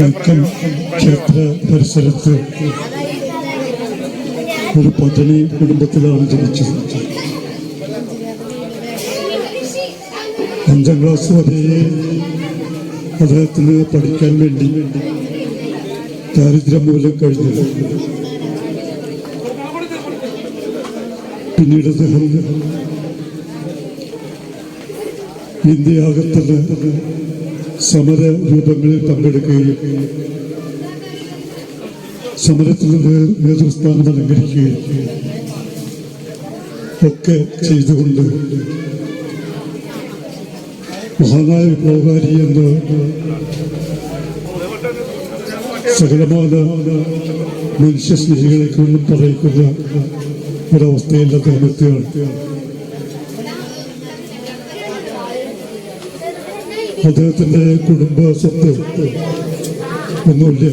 വൈക്കം ക്ഷേത്ര പരിസരത്ത് ഒരു പദ്ധതി കുടുംബത്തിലാണ് ജനിച്ചത്. അഞ്ചാം ക്ലാസ് വരെ അദ്ദേഹത്തിന് പഠിക്കാൻ വേണ്ടി ദാരിദ്ര്യം മൂലം കഴിഞ്ഞത്. പിന്നീട് അദ്ദേഹം ഇന്ത്യയാകത്തുള്ള സമര രൂപങ്ങളിൽ പങ്കെടുക്കുകയും സമരത്തിൽ നേ- നേതൃസ്ഥാനം അലങ്കരിക്കുകയും ഒക്കെ ചെയ്തുകൊണ്ട് മഹാനായ വിപ്ലവകാരി എന്ന് സകലമായ മനുഷ്യസ്നേഹികളെ കൊണ്ടും പറയിക്കുന്ന ഒരവസ്ഥയിൽ അദ്ദേഹം അദ്ദേഹത്തിന്റെ കുടുംബ സ്വത്ത് ഒന്നുമില്ല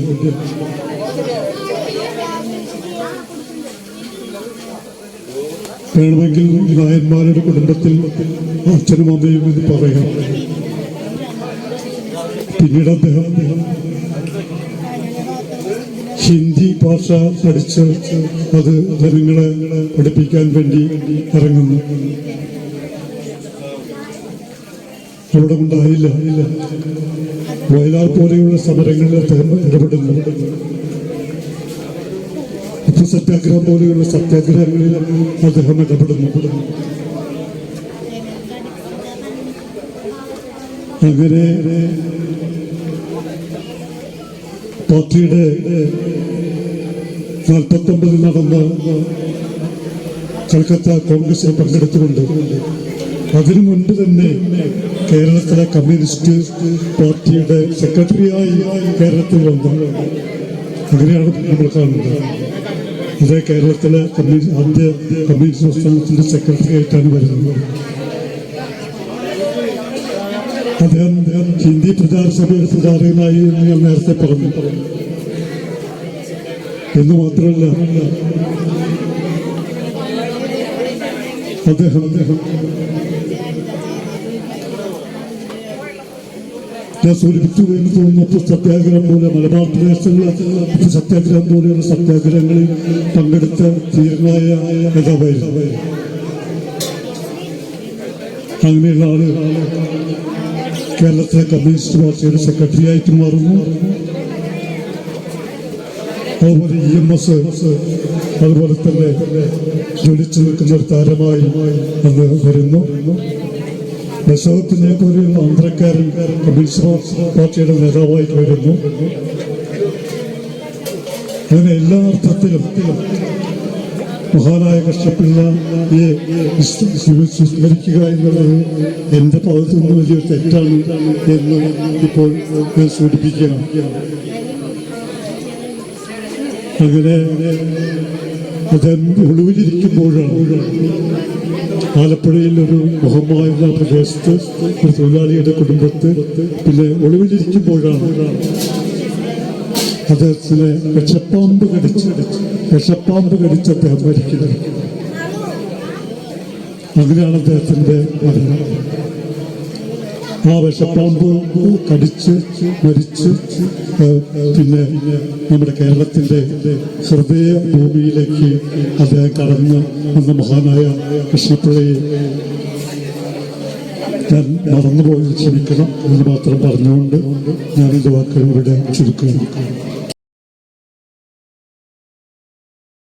വേണമെങ്കിൽ നായന്മാരുടെ കുടുംബത്തിൽ അച്ഛനും അമ്മയും എന്ന് പറയാം. പിന്നീട് അദ്ദേഹം ഹിന്ദി ഭാഷ പഠിച്ച് അത് ജനങ്ങളെ പഠിപ്പിക്കാൻ വേണ്ടി ഇറങ്ങുന്നു. അവിടെ ഉണ്ടായില്ല വയലാർ പോലെയുള്ള സമരങ്ങളിൽ അദ്ദേഹം ഇടപെടുന്നു. ഉപ്പു സത്യാഗ്രഹം പോലെയുള്ള സത്യാഗ്രഹങ്ങളിൽ അദ്ദേഹം ഇടപെടുന്നു. അങ്ങനെ പാർട്ടിയുടെ നാൽപ്പത്തൊമ്പതിൽ നടന്ന കൽക്കത്ത കോൺഗ്രസിൽ പങ്കെടുത്തുകൊണ്ട് അതിനു മുൻപ് തന്നെ കേരളത്തിലെ കമ്മ്യൂണിസ്റ്റ് പാർട്ടിയുടെ സെക്രട്ടറിയായി കേരളത്തിൽ വന്നു. അങ്ങനെയാണ് നമ്മൾ കാണുന്നത്. ഇതേ കേരളത്തിലെ കമ്മ്യൂണിസ്റ്റ് ആദ്യ കമ്മ്യൂണിസ്റ്റ് പ്രസ്ഥാനത്തിന്റെ സെക്രട്ടറി ആയിട്ടാണ് വരുന്നത്. അദ്ദേഹം ഹിന്ദി പ്രചാര സഭയുടെ പ്രചാരകനായി എന്ന് ഞാൻ നേരത്തെ പറഞ്ഞു. എന്ന് മാത്രമല്ല അദ്ദേഹം അദ്ദേഹം ഞാൻ സൂചിപ്പിച്ചു എന്ന് തോന്നുന്നു സത്യാഗ്രഹം പോലെ മലബാർ ഉപ്പ് സത്യാഗ്രഹം പോലെയുള്ള സത്യാഗ്രഹങ്ങളിൽ പങ്കെടുത്ത ധീരനായ നേതാവായിരുന്നു അങ്ങനെയുള്ള ആൾ കേരളത്തിലെ കമ്മ്യൂണിസ്റ്റ് പാർട്ടിയുടെ സെക്രട്ടറി ആയിട്ട് മാറുന്നു. അതുപോലെ ഇ എം എസ് അതുപോലെ തന്നെ ജ്വലിച്ചു നിൽക്കുന്ന ഒരു താരമായി അന്ന് വരുന്നു. ദശകത്തിനെ പോലെയുള്ള ആന്ധ്രക്കാരൻ കമ്മ്യൂണിസ്റ്റ് പാർട്ടിയുടെ നേതാവായിട്ട് വരുന്നു. അങ്ങനെ എല്ലാ അർത്ഥത്തിലും മഹാനായ കഷ്ടപ്പിള്ള ഈ സ്മരിക്കുക എന്നുള്ളത് എന്റെ ഭാഗത്തു നിന്ന് വലിയൊരു തെറ്റാണ് എന്ന് ഇപ്പോൾ ഞാൻ സൂചിപ്പിക്കുകയാണ്. അങ്ങനെ അദ്ദേഹം ഒളിവിലിരിക്കുമ്പോഴാണ് ആലപ്പുഴയിൽ ഒരു എന്ന പ്രദേശത്ത് ഒരു തൊഴിലാളിയുടെ കുടുംബത്ത് പിന്നെ ഒളിവിലിരിക്കുമ്പോഴാണ് അദ്ദേഹത്തിനെ വിഷപ്പാമ്പ് കടിച്ച് വിഷപ്പാമ്പ് കടിച്ച് അദ്ദേഹം മരിക്കുന്നത്. അങ്ങനെയാണ് അദ്ദേഹത്തിന്റെ മരണം. ആ വിഷപ്പാമ്പ് കടിച്ച് മരിച്ച് പിന്നെ നമ്മുടെ കേരളത്തിന്റെ ഹൃദയ ഭൂമിയിലേക്ക് അദ്ദേഹം കടന്ന് വന്ന മഹാനായ കൃഷ്ണപിള്ളയെ ഞാൻ മറന്നുപോയി ക്ഷമിക്കണം എന്ന് മാത്രം പറഞ്ഞുകൊണ്ട് ഞാനിത് വാക്കുകൾ ഇവിടെ ചുരുക്കുന്നു